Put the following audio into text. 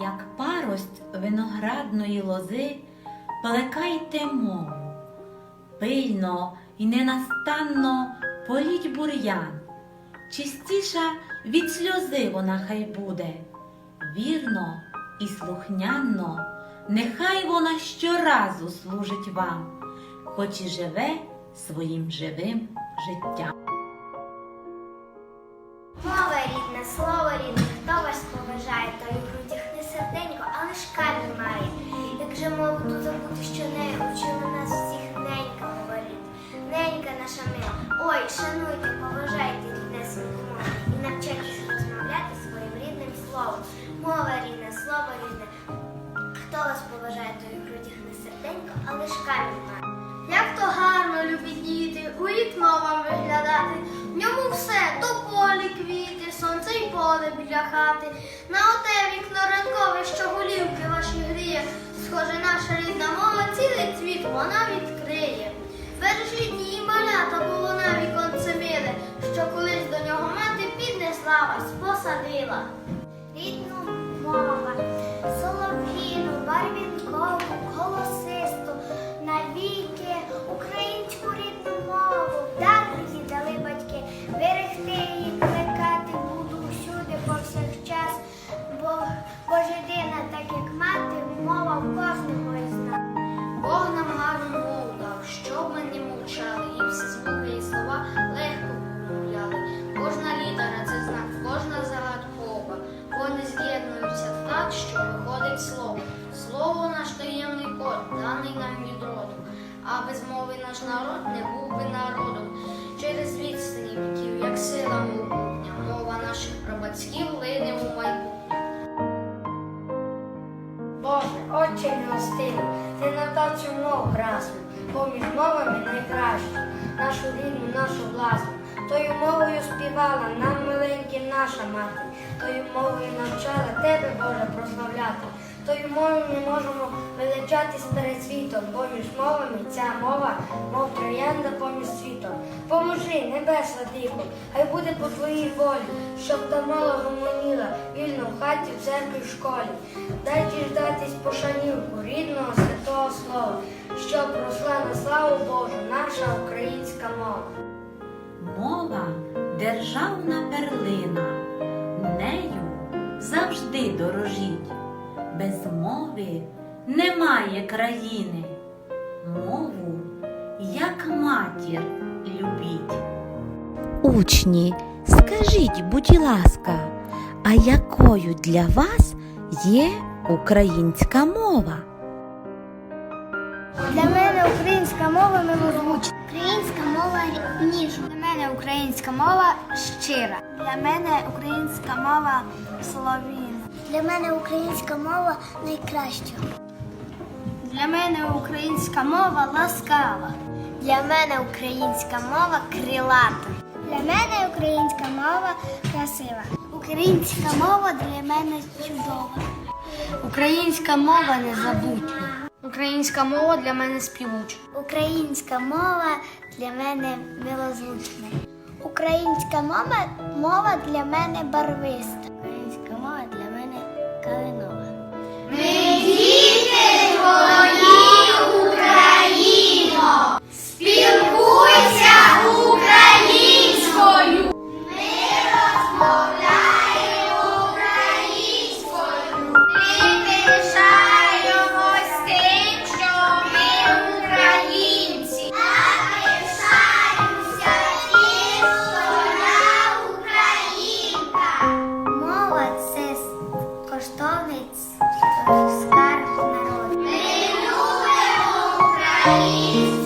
як парость виноградної лози, плекайте мову, пильно і ненастанно політь бур'ян, чистіша від сльози вона хай буде, вірно і слухняно, нехай вона щоразу служить вам, хоч і живе своїм живим життям. Мову ту забути, що нею учила нас всіх ненька говорить. Ненька наша мила, ой, шануйте, поважайте рідне свою мову і навчайтесь розмовляти своїм рідним словом. Мова рідна, слово рідне. Хто вас поважає, той у грудях не серденько, але ж камінь. Як то гарно, любі діти, у вікно вам виглядати. В ньому все, то полі квіти, сонце й поле біля хати. На Без мови наш народ не був би народом. Через відстані віків, як сила могутня, мова наших прабатьків лине у майбутнє. Боже, Отче милостивий, ти нам дав цю мову красну, поміж мовами найкращу, нашу рідну, нашу власну. Тою мовою співала нам миленькі наша мати, тою мовою навчала тебе, Боже, прославляти. Тою мовою ми можемо величатись перед світом, бо між мовами ця мова, мов троянда поміж світом. Поможи, небесна тихо, хай буде по твоїй волі, щоб та мова гомоніла вільно в хаті, в церкві, в школі. Дай діждатись пошанівку рідного святого слова, щоб росла на славу Божу наша українська мова. Мова державна перлина, нею завжди дорожіть. Без мови немає країни. Мову, як матір, любіть. Учні, скажіть, будь ласка, а якою для вас є українська мова? Для мене українська мова милозвучна. Українська мова ніжна. Для мене українська мова щира. Для мене українська мова солов'їна. Для мене українська мова найкраща. Для мене українська мова ласкава. Для мене українська мова крилата. Для мене українська мова красива. Українська мова для мене чудова. Українська мова незабутня. Українська мова для мене співуча. Українська мова для мене милозвучна. Українська мова, мова для мене барвиста. eyes.